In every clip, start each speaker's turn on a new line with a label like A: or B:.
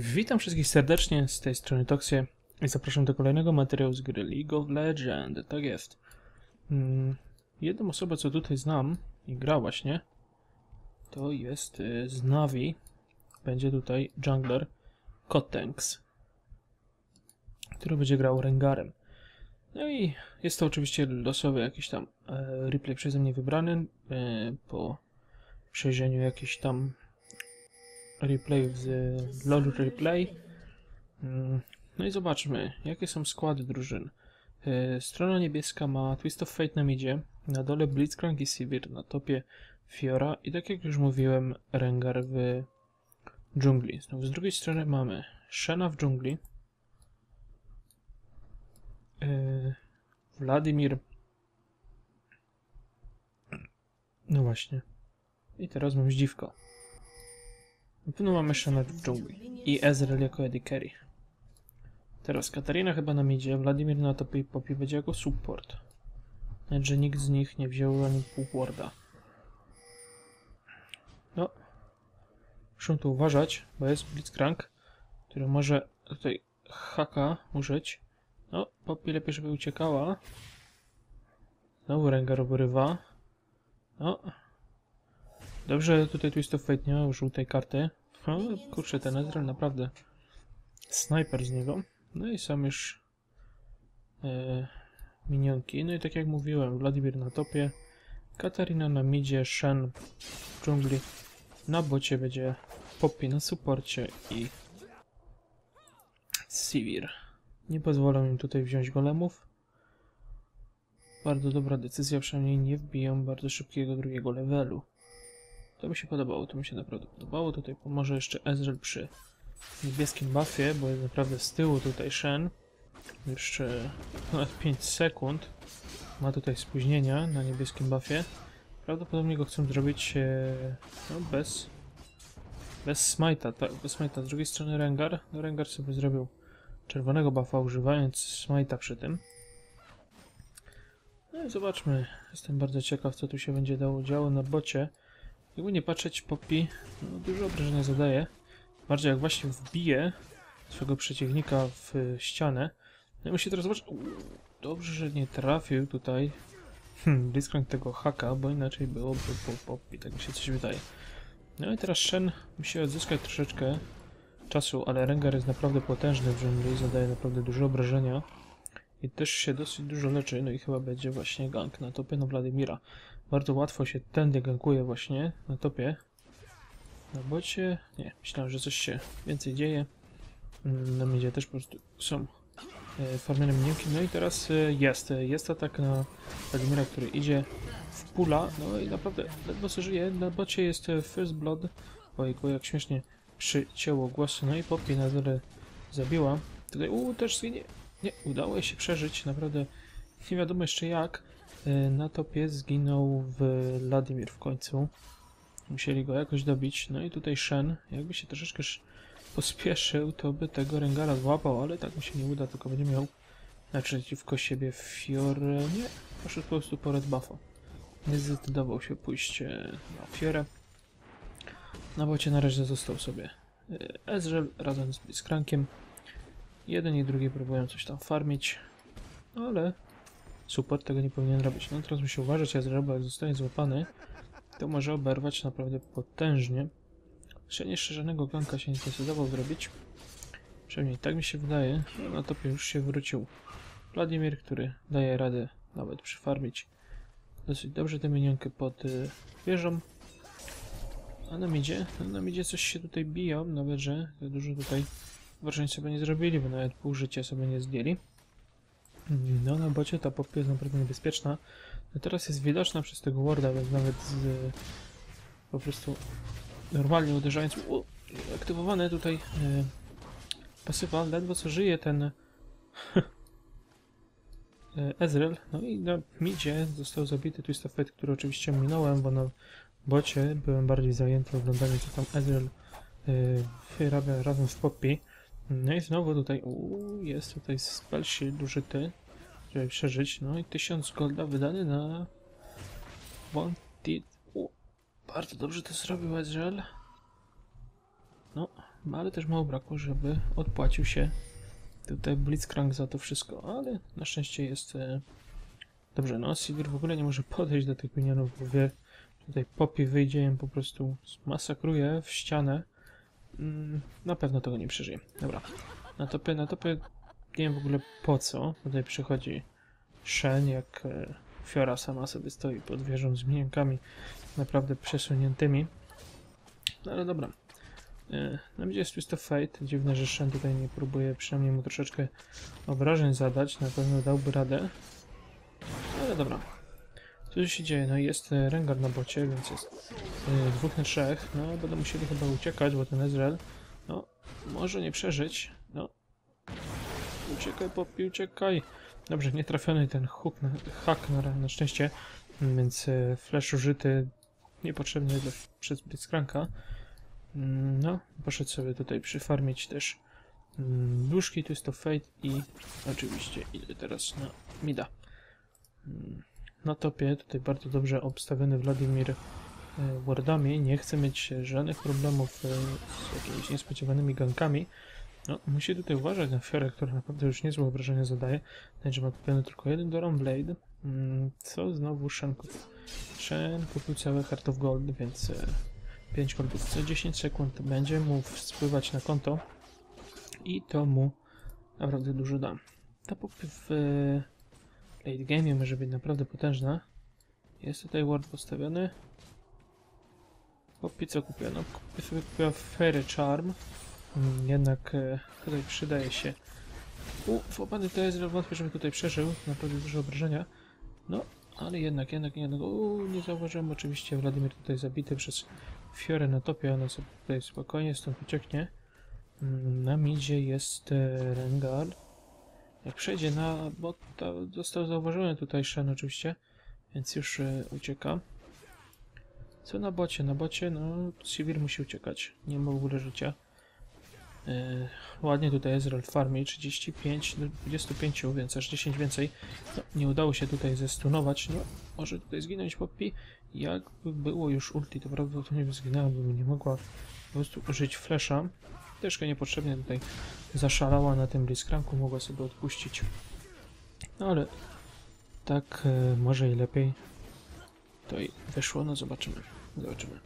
A: Witam wszystkich serdecznie, z tej strony Toxie i zapraszam do kolejnego materiału z gry League of Legends. Tak jest. Mm, jedną osobę, co tutaj znam i gra właśnie, to jest y, z Navi. Będzie tutaj jungler Kotenks, który będzie grał Rengarem. No i jest to oczywiście losowy jakiś tam e, replay przeze mnie wybrany e, po przejrzeniu jakichś tam replayów z LoL Replay. Mm, No i zobaczmy, jakie są składy drużyn. E, Strona niebieska ma Twist of Fate na midzie, na dole Blitzcrank i Sivir, na topie Fiora i tak jak już mówiłem, Rengar w dżungli. Znowu z drugiej strony mamy Shena w dżungli, e, Wladimir no właśnie. I teraz mam zdziwko. Na pewno mamy Shana w dżungli. I Ezreal jako Eddie. Teraz Katarina chyba nam idzie, Wladimir na topie i popie będzie jako support. Nawet, że nikt z nich nie wziął ani pół warda. No. Muszę tu uważać, bo jest Blitzcrank, który może tutaj haka użyć. No, Poppy lepiej, żeby uciekała. Znowu Rengar obrywa. No. Dobrze, tutaj Twist of Fate nie ma żółtej karty. O, kurczę, ten Ezreal naprawdę snajper z niego. No i są już e, minionki. No i tak jak mówiłem, Wladimir na topie, Katarina na midzie, Shen w dżungli, na bocie będzie Poppy na suporcie i Sivir. Nie pozwolą im tutaj wziąć golemów. Bardzo dobra decyzja, przynajmniej nie wbiją bardzo szybkiego drugiego levelu. To mi się podobało, to mi się naprawdę podobało. Tutaj pomoże jeszcze Ezreal przy niebieskim buffie, bo jest naprawdę z tyłu tutaj Shen. Jeszcze ponad 5 sekund. Ma tutaj spóźnienia na niebieskim buffie. Prawdopodobnie go chcą zrobić e, no, bez bez smite'a, tak, bez smite'a. Z drugiej strony Rengar, no Rengar sobie zrobił czerwonego buffa używając smite'a przy tym. No i zobaczmy, jestem bardzo ciekaw co tu się będzie dało działo na bocie. Jakby nie patrzeć, Poppy no, dużo obrażenia zadaje. Bardziej jak właśnie wbije swojego przeciwnika w y, ścianę. No i musi teraz zobaczyć... Dobrze, że nie trafił tutaj hmm, tego haka, bo inaczej byłoby po Poppy, tak mi się coś wydaje. No i teraz Shen musi odzyskać troszeczkę czasu, ale Rengar jest naprawdę potężny w dżungli, zadaje naprawdę dużo obrażenia. I też się dosyć dużo leczy, no i chyba będzie właśnie gank na topie na Wladimira. Bardzo łatwo się tędy gankuje właśnie na topie. Na bocie? Nie, myślałem, że coś się więcej dzieje. Mm, Na midzie też po prostu są e, farmione minionki. No i teraz e, jest, e, jest atak na Wladimira, który idzie w pula. No i naprawdę ledwo co żyje. Na bocie jest First Blood. Ojku, jak śmiesznie przycięło głos. No i Poppy na dole zabiła. Tutaj, u też zginie. Nie, udało się przeżyć. Naprawdę nie wiadomo jeszcze jak. E, Na topie zginął Wladimir w końcu. Musieli go jakoś dobić. No i tutaj Shen, jakby się troszeczkę sz- pospieszył, to by tego Rengara złapał, ale tak mu się nie uda, tylko będzie miał naprzeciwko siebie Fiorę. Nie, poszedł po prostu po Red Buffa. Nie zdecydował się pójść e, na Fiorę. Na bocie na razie został sobie e, Ezreal razem z Blitzcrankiem. Jeden i drugi próbują coś tam farmić, ale support tego nie powinien robić. No teraz musi uważać, Ezreal, bo jak zostanie złapany, to może oberwać naprawdę potężnie. Jeszcze żadnego ganka się nie zdecydował zrobić. Przynajmniej tak mi się wydaje. No, na topie już się wrócił Wladimir, który daje radę nawet przyfarmić dosyć dobrze tę minionkę pod y, wieżą. A na midzie? No, na midzie coś się tutaj biją, nawet że za dużo tutaj wrażeń sobie nie zrobili, bo nawet pół życia sobie nie zdjęli. No na bocie ta popie jest naprawdę niebezpieczna. No teraz jest widoczna przez tego warda, więc nawet z, po prostu normalnie uderzając u, aktywowany tutaj e, pasywa, ledwo co żyje ten e, Ezreal. No i na midzie został zabity Twist of Fate, który oczywiście minąłem, bo na bocie byłem bardziej zajęty oglądaniem co tam Ezreal e, wyrabia razem z Poppy. No i znowu tutaj uu, jest tutaj spell shield użyty żeby przeżyć. No i 1000 golda wydany na Wanted. U, bardzo dobrze to zrobił Ezreal. No, ale też mało brakło, żeby odpłacił się tutaj Blitzcrank za to wszystko, ale na szczęście jest e, dobrze. No, Sivir w ogóle nie może podejść do tych minionów, bo wie, tutaj Poppy wyjdzie im po prostu masakruje w ścianę. Mm, na pewno tego nie przeżyje. Dobra, na topie, na topie nie wiem w ogóle po co. Tutaj przychodzi Shen, jak e, Fiora sama sobie stoi pod wieżą z minienkami naprawdę przesuniętymi. No ale dobra. E, Na mnie jest Twist of Fate. Dziwne, że Shen tutaj nie próbuje przynajmniej mu troszeczkę obrażeń zadać. Na pewno dałby radę. Ale dobra. Co się dzieje? No jest e, Rengar na bocie, więc jest e, dwóch na trzech. No będą musieli chyba uciekać, bo ten Ezreal no może nie przeżyć. No. Uciekaj, Poppy, uciekaj. Dobrze, nie trafiony ten hook na, na, na szczęście, więc e, flash użyty niepotrzebnie dla, przez Blitzcranka. Mm, No, poszedł sobie tutaj przyfarmić też mm, duszki Twist of Fate i oczywiście idę teraz na mida. Na topie tutaj bardzo dobrze obstawiony Wladimir e, wardami. Nie chce mieć żadnych problemów e, z jakimiś niespodziewanymi gankami. No, musi tutaj uważać na Fiorę, która naprawdę już niezłe obrażenia zadaje. Także ma kupiony tylko jeden Doron Blade. Mm, Co znowu Shen kupił? Kupił cały Heart of Gold, więc e, 5 goldów co 10 sekund będzie mu spływać na konto i to mu naprawdę dużo da. Ta w e, late game może być naprawdę potężna. Jest tutaj ward postawiony. Poppy co kupiła? No kupię sobie kupiła Fairy Charm. Mm, Jednak e, tutaj przydaje się. U, włapany to jest, wątpię, żeby tutaj przeżył. Naprawdę duże obrażenia. No, ale jednak, jednak, jednak. U, nie zauważyłem oczywiście Wladimir tutaj zabity przez Fiorę na topie. Ona sobie tutaj spokojnie stąd ucieknie. Mm, Na midzie jest e. Jak przejdzie na bota, został zauważony tutaj Shen oczywiście, więc już e, ucieka. Co na bocie? Na bocie, no, Sivir musi uciekać. Nie ma w ogóle życia. E, ładnie tutaj Ezreal farmi, 35 do 25, więc aż 10 więcej. No, nie udało się tutaj zestunować. No, może tutaj zginąć Poppy. Jakby było już ulti, to prawdopodobnie by zginęła, by nie mogła po prostu użyć flesza. Troszkę niepotrzebnie tutaj zaszalała na tym Blitzcranku, mogła sobie odpuścić. No ale tak e, może i lepiej. To i wyszło, no zobaczymy. Zobaczymy.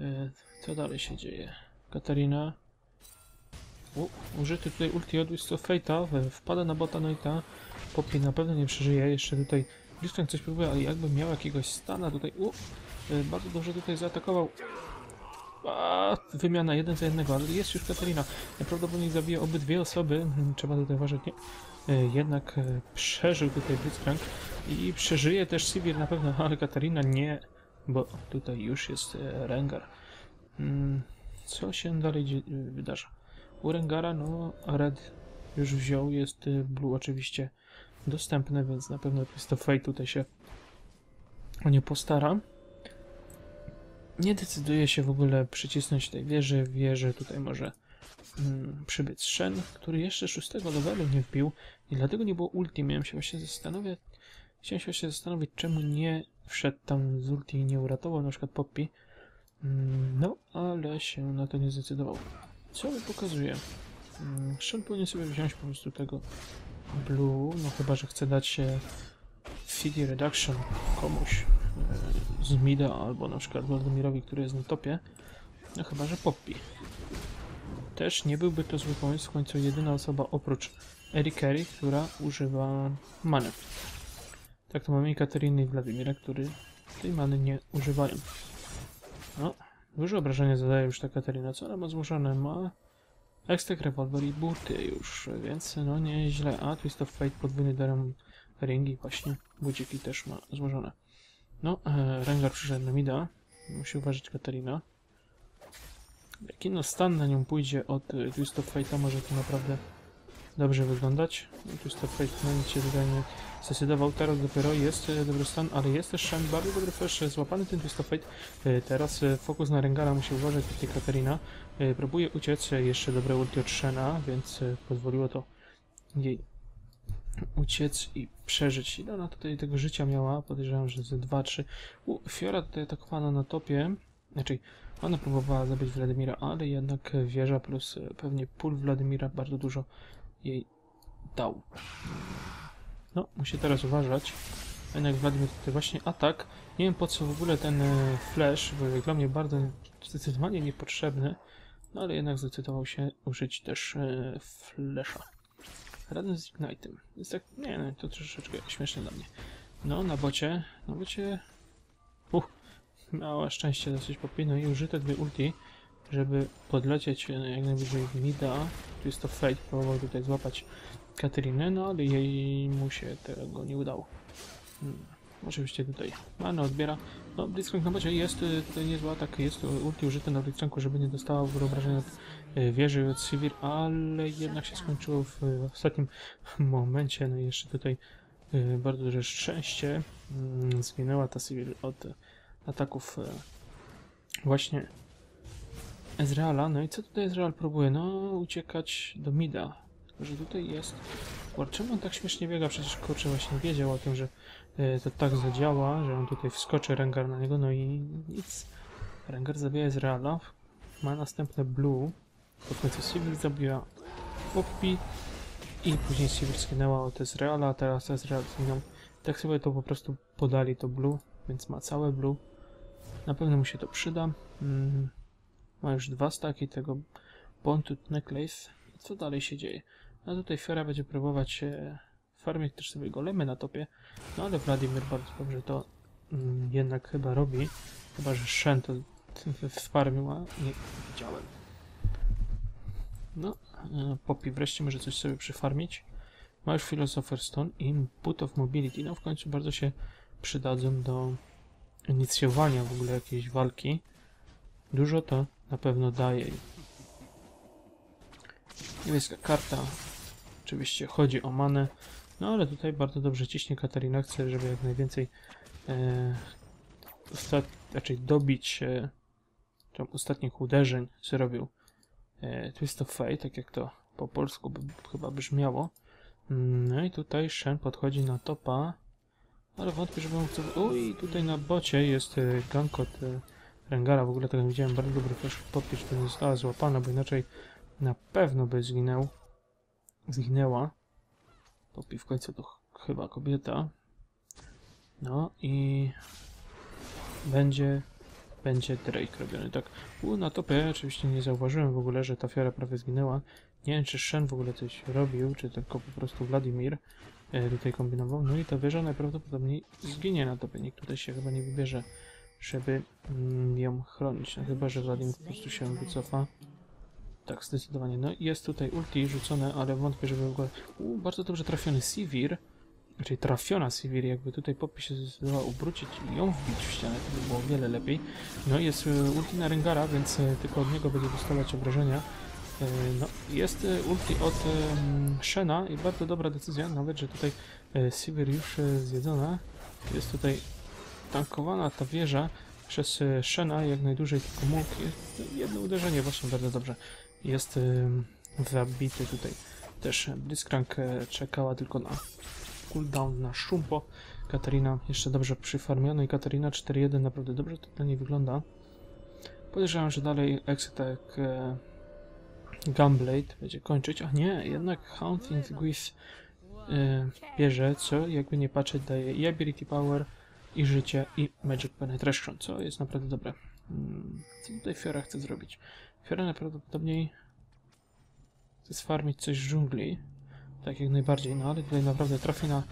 A: E, co dalej się dzieje? Katarina. U, użyty tutaj ulti od Wist of Fate'a, wpada na bota, no i ta Poppy na pewno nie przeżyje. Jeszcze tutaj Blitzcrank coś próbuje, ale jakby miał jakiegoś stana tutaj. U, e, bardzo dobrze tutaj zaatakował. A, wymiana jeden za jednego, ale jest już Katarina. Najprawdopodobniej zabije obydwie osoby. Hmm, Trzeba tutaj uważać, nie? E, Jednak e, przeżył tutaj Blitzcrank i przeżyje też Sivir na pewno, ale Katarina nie, bo tutaj już jest e, Rengar. Mm, Co się dalej wydarza? U Rengara, no, Red już wziął, jest Blue oczywiście dostępne, więc na pewno Fate tutaj się o nie postara. Nie decyduje się w ogóle przycisnąć tej wieży. Wieży tutaj może mm, przybyć Shen, który jeszcze szóstego levelu nie wbił i dlatego nie było ulti. Miałem się właśnie zastanawiać, chciałem się właśnie zastanowić, czemu nie wszedł tam z ulti i nie uratował na przykład Poppy. Mm, no, ale się na to nie zdecydował. Co mi pokazuje? Mm, Shen powinien sobie wziąć po prostu tego Blue, no chyba, że chce dać się CD Reduction komuś z Mida albo na przykład Wladimirowi, który jest na topie. No chyba, że Poppy. Też nie byłby to zły pomysł, w końcu jedyna osoba oprócz Eric Carey, która używa many. Tak to mamy i Katariny i Wladimira, który tej many nie używają. No, duże obrażenia zadaje już ta Katarina. Co ona ma złożone? Ma Extek, rewolwer i buty już, więc no nieźle. A Twist of Fate, podwójny darem ringi właśnie. Buciki też ma złożone. No, e, Rengar przyszedł na mida. Musi uważać Katarina. Jak inno stan na nią pójdzie od e, Twist of Fate'a, może to naprawdę dobrze wyglądać. No, Twist of Fate nic się tutaj nie zdecydował. Teraz dopiero jest e, dobry stan, ale jest też Shen, bardzo dobry flash, złapany ten Twist of Fate. E, Teraz e, fokus na Rengara musi uważać tutaj Katarina. E, Próbuje uciec, e, jeszcze dobre ulti od Shena, więc e, pozwoliło to jej uciec i przeżyć. Ile ona tutaj tego życia miała? Podejrzewam, że ze 2-3. U, Fiora tutaj atakowana na topie. Znaczy, ona próbowała zabić Wladimira, ale jednak wieża plus e, pewnie pól Wladimira bardzo dużo jej dał. No, musi teraz uważać. Jednak Wladimir tutaj właśnie atak. Nie wiem po co w ogóle ten e, flash, bo dla mnie bardzo zdecydowanie niepotrzebny. No ale jednak zdecydował się użyć też e, flasha. Razem z Ignite'em. Jest tak, nie no, to troszeczkę śmieszne dla mnie. No, na bocie, na bocie... Uch, szczęście dosyć popino i użyte dwie ulti, żeby podlecieć e, jak najbliżej mida. Tu jest to Fate, próbował tutaj złapać Katerinę, no ale jej mu się tego nie udało. Hmm. Oczywiście tutaj mana odbiera. No, Blitzcrank na bocie jest y, tutaj niezły atak, jest ulti użyte na Blitzcranku, żeby nie dostała wyobrażenia y, wieży od Sivir, ale jednak się skończyło w, ostatnim momencie. No i jeszcze tutaj y, bardzo duże szczęście. Mm, Zginęła ta Sivir od ataków właśnie Ezreala. No i co tutaj Ezreal próbuje? No, uciekać do Mida. Tylko, że tutaj jest... Czemu on tak śmiesznie biega? Przecież kurczę właśnie wiedział o tym, że to tak zadziała, że on tutaj wskoczy Rengar na niego, no i nic. Rengar zabija Ezreala, ma następne Blue, po końcu Sivir zabiła Poppy i później Sivir skinęła od Ezreala, a teraz Ezreal zginął. Tak sobie to po prostu podali to Blue, więc ma całe Blue. Na pewno mu się to przyda. Mm, ma już dwa staki tego Pontut Necklace. Co dalej się dzieje? No tutaj Fiora będzie próbować e, farmić też sobie golemy na topie, no ale Wladimir bardzo dobrze to mm, jednak chyba robi. Chyba, że Shen to farmił, a nie widziałem. No, e, Poppy wreszcie może coś sobie przyfarmić. Ma już Philosopher Stone i Boot of Mobility. No w końcu bardzo się przydadzą do inicjowania w ogóle jakiejś walki. Dużo to na pewno daje. Niebieska karta. Oczywiście chodzi o manę. No ale tutaj bardzo dobrze ciśnie Katarina. Chce, żeby jak najwięcej e, ostat, raczej dobić e, tam ostatnich uderzeń zrobił e, Twist of Fate, tak jak to po polsku by, chyba brzmiało. No i tutaj Shen podchodzi na topa, ale wątpię, żeby mógł co... Uj, tutaj na bocie jest e, gank od e, Rengara, w ogóle tego widziałem, bardzo dobry też podpis, że nie została złapana, bo inaczej na pewno by zginął. Zginęła. Poppy w końcu to ch chyba kobieta. No i będzie będzie Drake robiony. Tak, u, na topie oczywiście nie zauważyłem w ogóle, że ta fiora prawie zginęła. Nie wiem, czy Shen w ogóle coś robił, czy tylko po prostu Wladimir e, tutaj kombinował. No i ta wieża najprawdopodobniej zginie na topie. Nikt tutaj się chyba nie wybierze, żeby mm, ją chronić. No, chyba, że Wladimir po prostu się wycofa. Tak, zdecydowanie. No jest tutaj ulti rzucone, ale wątpię, żeby w ogóle... U, bardzo dobrze trafiony Sivir. Raczej trafiona Sivir, jakby tutaj Poppy się zdecydowała ubrócić i ją wbić w ścianę, to by było o wiele lepiej. No jest e, ulti na Rengara, więc e, tylko od niego będzie dostawać obrażenia. E, No, jest ulti od Shena i bardzo dobra decyzja, nawet, że tutaj Sivir już zjedzona. Jest tutaj tankowana ta wieża przez Shena jak najdłużej tylko mógł. Jedno uderzenie, właśnie bardzo dobrze. Jest zabity tutaj. Też Blitzcrank e, czekała tylko na cooldown na Shumpo. Katarina jeszcze dobrze przyfarmiona i Katarina 4-1 naprawdę dobrze to dla niej wygląda. Podejrzewam, że dalej Exetek e, Gunblade będzie kończyć, a nie, jednak Haunting With e, bierze, co jakby nie patrzeć daje i Ability Power, i życie, i Magic Penetration, co jest naprawdę dobre. Hmm, co tutaj Fiora chce zrobić? Fiora najprawdopodobniej chce sfarmić coś z dżungli, tak jak najbardziej, no ale tutaj naprawdę trafi na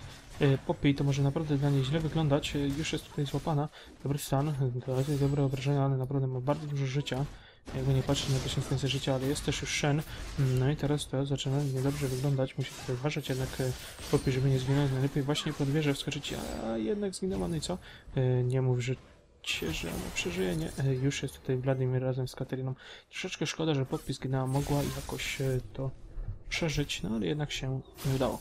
A: e, Poppy i to może naprawdę dla niej źle wyglądać. E, już jest tutaj złapana. Dobry stan, dobre obrażenia, ale naprawdę ma bardzo dużo życia. Jakby nie patrzeć na 1000 życia, ale jest też już Shen. No i teraz to zaczyna niedobrze wyglądać. Musi tutaj uważać jednak e, Poppy, żeby nie zginąć. Najlepiej właśnie pod wieżę wskoczyć, a jednak zginęła. No i co? Nie mów, że że ona przeżyje, nie? E, już jest tutaj Wladimir razem z Kateriną. Troszeczkę szkoda, że Poppy zginęła. Mogła jakoś e, to przeżyć, no ale jednak się udało.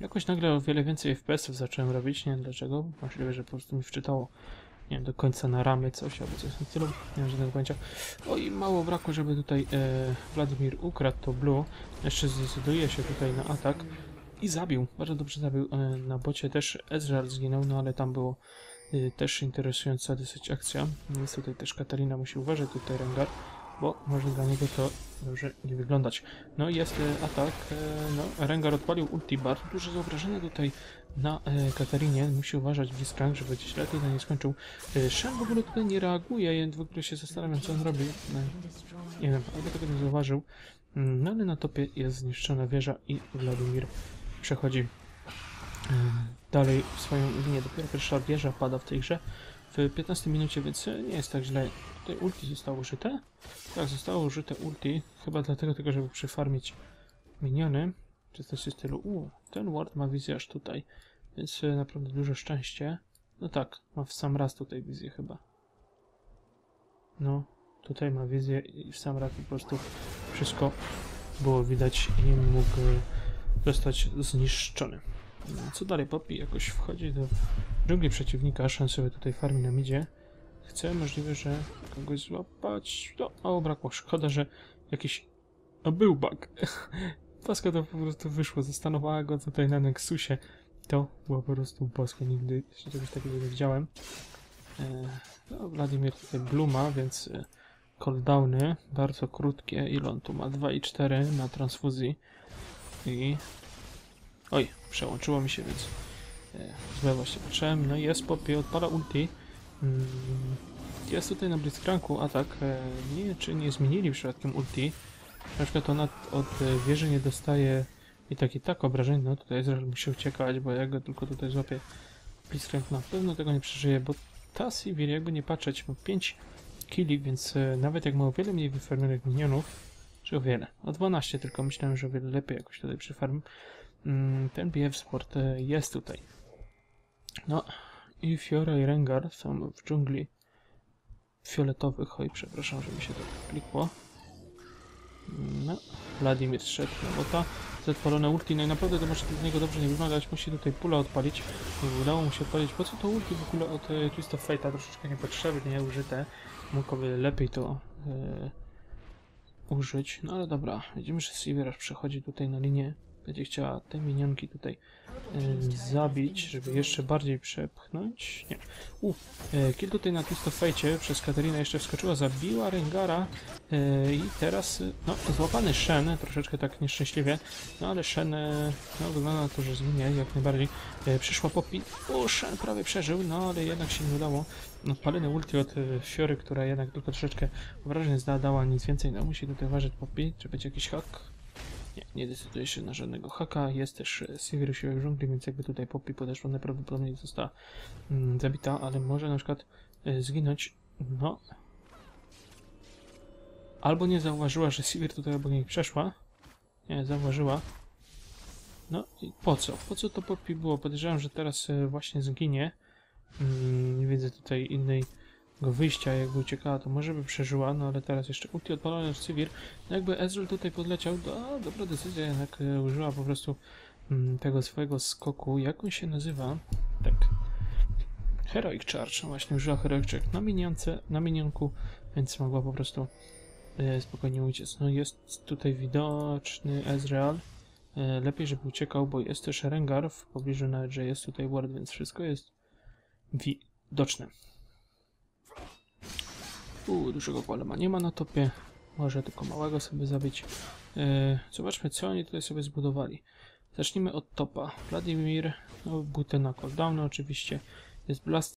A: Jakoś nagle o wiele więcej FPS-ów zacząłem robić, nie wiem dlaczego. Możliwe, że po prostu mi wczytało, nie wiem, do końca na ramy coś albo coś tym stylu. Nie mam żadnego pojęcia. O i mało brakło, żeby tutaj e, Wladimir ukradł to blue. Jeszcze zdecyduje się tutaj na atak i zabił. Bardzo dobrze zabił. E, na bocie też Ezreal zginął, no ale tam było też interesująca dosyć akcja. Więc tutaj też Katarina musi uważać tutaj Rengar, bo może dla niego to dobrze nie wyglądać. No i jest e, atak. E, no, Rengar odpalił ulti. Bardzo duże zaobrażenie tutaj na Katarinie. Musi uważać Blitzcrank, żeby gdzieś tutaj nie skończył. Shen w ogóle tutaj nie reaguje. W ogóle się zastanawiam, co on robi. Nie wiem, albo tego nie zauważył. Mm, No ale na topie jest zniszczona wieża i Wladimir przechodzi dalej swoją linię. Dopiero pierwsza wieża pada w tej grze w 15 minucie, więc e, nie jest tak źle. Tutaj ulti zostało użyte. Tak, zostało użyte ulti. Chyba dlatego tylko, żeby przefarmić miniony. Czy coś w stylu, u, ten ward ma wizję aż tutaj. Więc e, naprawdę duże szczęście. No tak, ma w sam raz tutaj wizję chyba. No, tutaj ma wizję i w sam raz po prostu wszystko było widać i mógł zostać zniszczony. No, co dalej? Poppy jakoś wchodzi do dżungli przeciwnika, szansowy tutaj farmi na midzie. Chce możliwe, że kogoś złapać. No, mało brakło. Szkoda, że jakiś... No był bug. Paska to po prostu wyszło. Zastanowała go tutaj na Nexusie. To było po prostu boskie. Nigdy jeszcze czegoś takiego nie widziałem. E, no, Wladimir tutaj Bluma, więc e, cooldowny bardzo krótkie. Ile on tu ma? 2,4 na transfuzji. I... Oj, przełączyło mi się, więc złe właśnie patrzyłem. No i jest Poppy, odpala ulti. Mm, Jest tutaj na Blitzcranku atak. e, Nie wiem, czy nie zmienili przypadkiem ulti. Na przykład ona od e, wieży nie dostaje i tak i tak obrażeń. No tutaj Ezreal musi uciekać, bo jak go tylko tutaj złapie Blitzcrank na pewno tego nie przeżyje, bo ta Sivir jakby nie patrzeć ma 5 killi, więc e, nawet jak ma o wiele mniej wyfarmionych minionów, czy o wiele, o 12 tylko myślałem, że o wiele lepiej jakoś tutaj przyfarm. Mm, Ten BF Sport e, jest tutaj. No i Fiora i Rengar są w dżungli fioletowych. Oj, przepraszam, że mi się to klikło. No, Wladimir szedł na bota. Zadpalone ulti, no i naprawdę to może dla niego dobrze nie wyglądać. Musi tutaj pula odpalić. I udało mu się odpalić. Po co to ulti w ogóle od e, Twist of Fate'a? Troszeczkę niepotrzebnie użyte. Mógłby lepiej to e, użyć. No ale dobra, widzimy, że Sivir aż przechodzi tutaj na linię. Będzie chciała te minionki tutaj e, zabić, żeby jeszcze bardziej przepchnąć. Nie. U, e, kill tutaj na Twist of Fate'cie przez Katarinę jeszcze wskoczyła, zabiła Rengara e, i teraz, no, złapany Shen, troszeczkę tak nieszczęśliwie, no ale Shen, e, no wygląda na to, że zginie jak najbardziej. E, przyszła Poppy, o, Shen prawie przeżył, no ale jednak się nie udało. No, paliny ulti od e, Fiory, która jednak tylko troszeczkę wrażeń dała, nic więcej, no musi tutaj uważać Poppy, czy będzie jakiś hak. Nie, nie decyduje się na żadnego haka. Jest też Sivir siłek dżungli, więc jakby tutaj Poppy podeszła, najprawdopodobniej została mm, zabita, ale może na przykład e, zginąć. No. Albo nie zauważyła, że Sivir tutaj obok niej przeszła. Nie, zauważyła. No i po co? Po co to Poppy było? Podejrzewam, że teraz e, właśnie zginie. Mm, nie widzę tutaj innej go wyjścia, jakby uciekała, to może by przeżyła, no ale teraz jeszcze ulti odpalony w Sivir. No jakby Ezreal tutaj podleciał, to dobra decyzja, jednak e, użyła po prostu mm, tego swojego skoku. Jak on się nazywa? Tak. Heroic Charge, właśnie użyła Heroic Charge na minionce, na minionku, więc mogła po prostu e, spokojnie uciec. No jest tutaj widoczny Ezreal. E, lepiej, żeby uciekał, bo jest też Rengar w pobliżu, nawet że jest tutaj ward, więc wszystko jest widoczne. Uuu, dużego golema nie ma na topie. Może tylko małego sobie zabić. E, zobaczmy, co oni tutaj sobie zbudowali. Zacznijmy od topa. Wladimir, no buty na cooldowny oczywiście. Jest Blast